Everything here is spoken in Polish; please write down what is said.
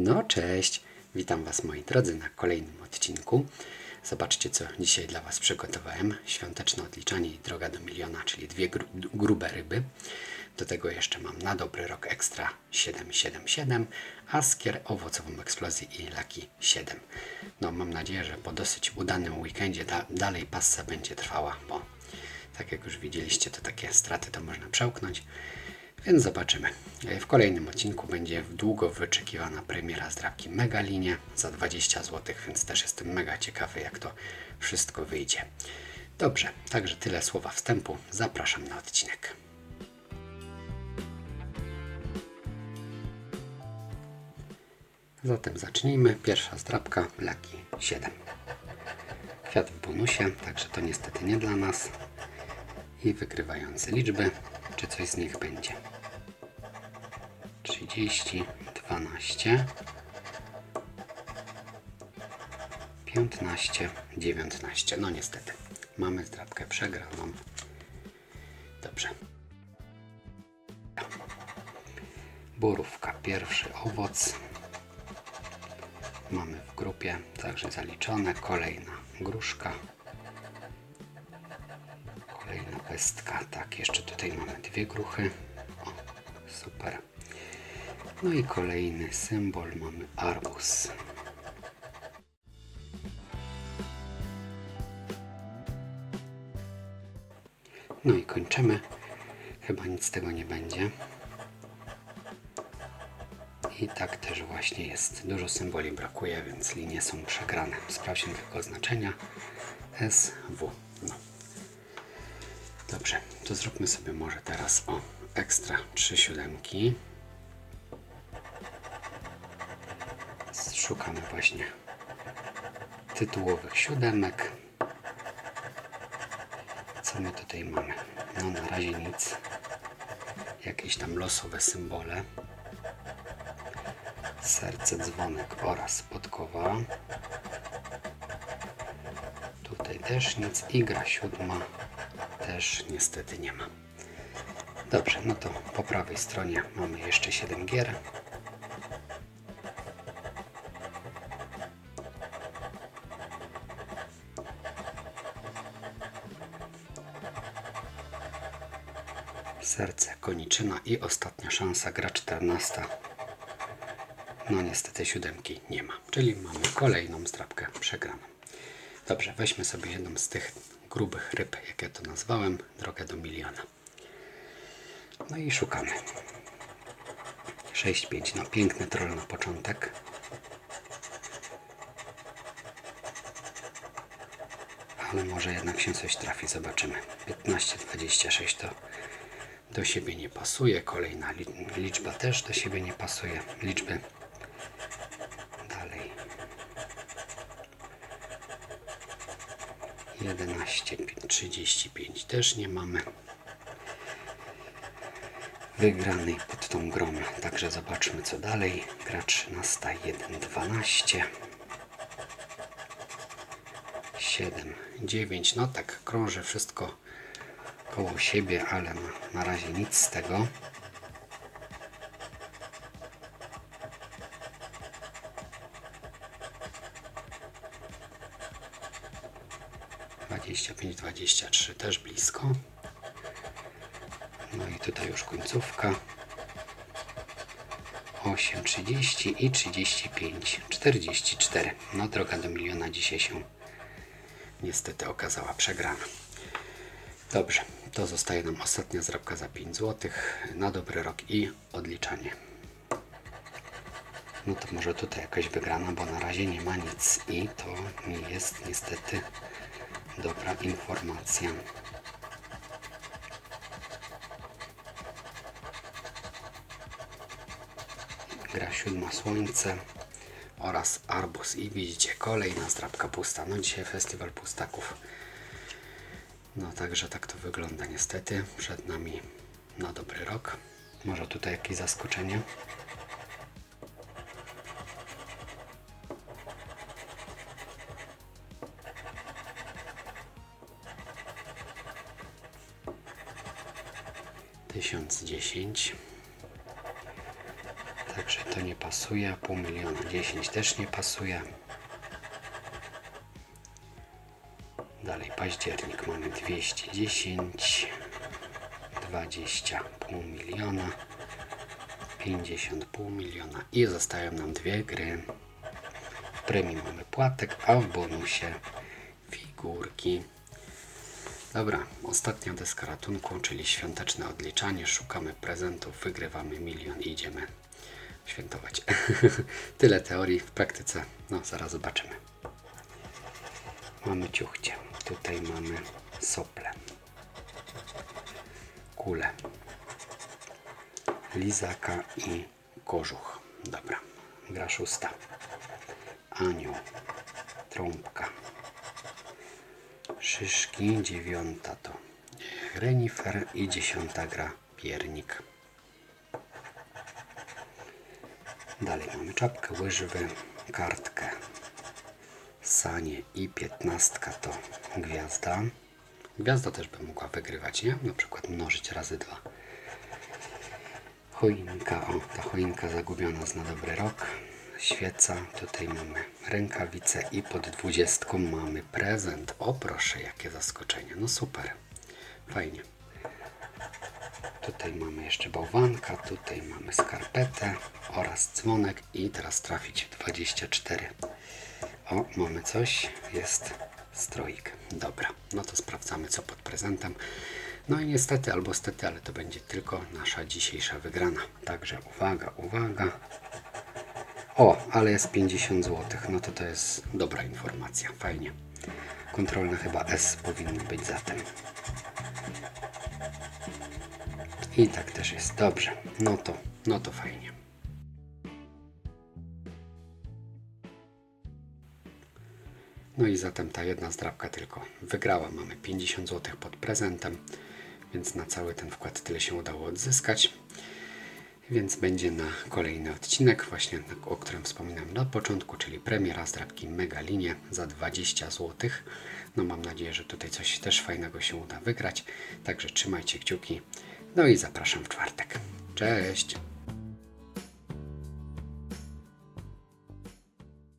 No cześć, witam Was moi drodzy na kolejnym odcinku. Zobaczcie co dzisiaj dla Was przygotowałem. Świąteczne odliczanie i droga do miliona, czyli dwie gru grube ryby. Do tego jeszcze mam na dobry rok ekstra 777, a skier owocową eksplozję i laki 7. No mam nadzieję, że po dosyć udanym weekendzie da dalej passa będzie trwała, bo tak jak już widzieliście, to takie straty to można przełknąć. Więc zobaczymy. W kolejnym odcinku będzie długo wyczekiwana premiera zdrabki Megalinie za 20 zł, więc też jestem mega ciekawy, jak to wszystko wyjdzie. Dobrze, także tyle słowa wstępu. Zapraszam na odcinek. Zatem zacznijmy. Pierwsza zdrabka Laki 7. Kwiat w bonusie, także to niestety nie dla nas. I wygrywające liczby, czy coś z nich będzie. 30, 12, 15, 19. No niestety, mamy zdrabkę przegraną. Dobrze. Borówka, pierwszy owoc. Mamy w grupie, także zaliczone. Kolejna gruszka. Pestka. Tak, jeszcze tutaj mamy dwie gruchy. O, super. No i kolejny symbol mamy arbuz. No i kończymy. Chyba nic z tego nie będzie. I tak też właśnie jest. Dużo symboli brakuje, więc linie są przegrane. Sprawdźmy tylko oznaczenia. S, W. No. Dobrze, to zróbmy sobie może teraz o ekstra 3 siódemki. Szukamy właśnie tytułowych siódemek. Co my tutaj mamy? No na razie nic. Jakieś tam losowe symbole. Serce, dzwonek oraz podkowa. Tutaj też nic. I gra siódma też niestety nie ma. Dobrze, no to po prawej stronie mamy jeszcze 7 gier. Serce, koniczyna i ostatnia szansa, gra 14. No niestety siódemki nie ma, czyli mamy kolejną zdrabkę przegraną. Dobrze, weźmy sobie jedną z tych grubych ryb, jak ja to nazwałem, drogę do miliona. No i szukamy. 6-5, no piękny troll na początek. Ale może jednak się coś trafi, zobaczymy. 15-26 to do siebie nie pasuje. Kolejna li- liczba też do siebie nie pasuje. Liczby dalej. 11, 35 też nie mamy wygranej pod tą grą. Także zobaczmy co dalej. Gra 13, 1, 12. 7, 9. No tak krąży wszystko koło siebie, ale na, na razie nic z tego. Dwadzieścia pięć, dwadzieścia trzy też blisko. No i tutaj już końcówka. 8, 30 i 35, 44. No droga do miliona dzisiaj się niestety okazała przegrana. Dobrze, to zostaje nam ostatnia zrabka za 5 zł na dobry rok i odliczanie. No to może tutaj jakaś wygrana, bo na razie nie ma nic i to nie jest niestety dobra informacja. Gra siódma słońce oraz arbus i widzicie kolejna zdrabka pusta. No dzisiaj festiwal pustaków. No także tak to wygląda niestety. Przed nami na dobry rok. Może tutaj jakieś zaskoczenie. Tysiąc dziesięć. Tak Dobrze, to nie pasuje. Pół miliona 10 też nie pasuje. Dalej październik mamy 210, 20 pół miliona, 50 pół miliona i zostają nam dwie gry. W premii mamy płatek, a w bonusie figurki. Dobra, ostatnia deska ratunku, czyli świąteczne odliczanie. Szukamy prezentów, wygrywamy milion i idziemy świętować. Tyle teorii, w praktyce, no zaraz zobaczymy. Mamy ciuchcie. Tutaj mamy sople. Kule. Lizaka i kożuch. Dobra. Gra szósta. Anioł. Trąbka. Szyszki. Dziewiąta to renifer i dziesiąta gra piernik. Dalej mamy czapkę, łyżwy, kartkę, sanie i piętnastka to gwiazda. Gwiazda też by mogła wygrywać, nie? Na przykład mnożyć razy dwa. Choinka, o, ta choinka zagubiona z na dobry rok. Świeca, tutaj mamy rękawice i pod dwudziestką mamy prezent. O proszę, jakie zaskoczenie. No super, fajnie. Tutaj mamy jeszcze bałwanka, tutaj mamy skarpetę oraz dzwonek i teraz trafić w 24. O, mamy coś, jest stroik. Dobra, no to sprawdzamy co pod prezentem. No i niestety albo stety, ale to będzie tylko nasza dzisiejsza wygrana. Także uwaga, uwaga. O, ale jest 50 zł. No to to jest dobra informacja, fajnie. Kontrolne chyba S powinny być za tym. I tak też jest. Dobrze. No to, no to fajnie. No i zatem ta jedna zdrabka tylko wygrała. Mamy 50 zł pod prezentem, więc na cały ten wkład tyle się udało odzyskać. Więc będzie na kolejny odcinek, właśnie o którym wspominałem na początku, czyli premiera zdrabki Mega Linie za 20 zł. No mam nadzieję, że tutaj coś też fajnego się uda wygrać. Także trzymajcie kciuki. No i zapraszam w czwartek. Cześć!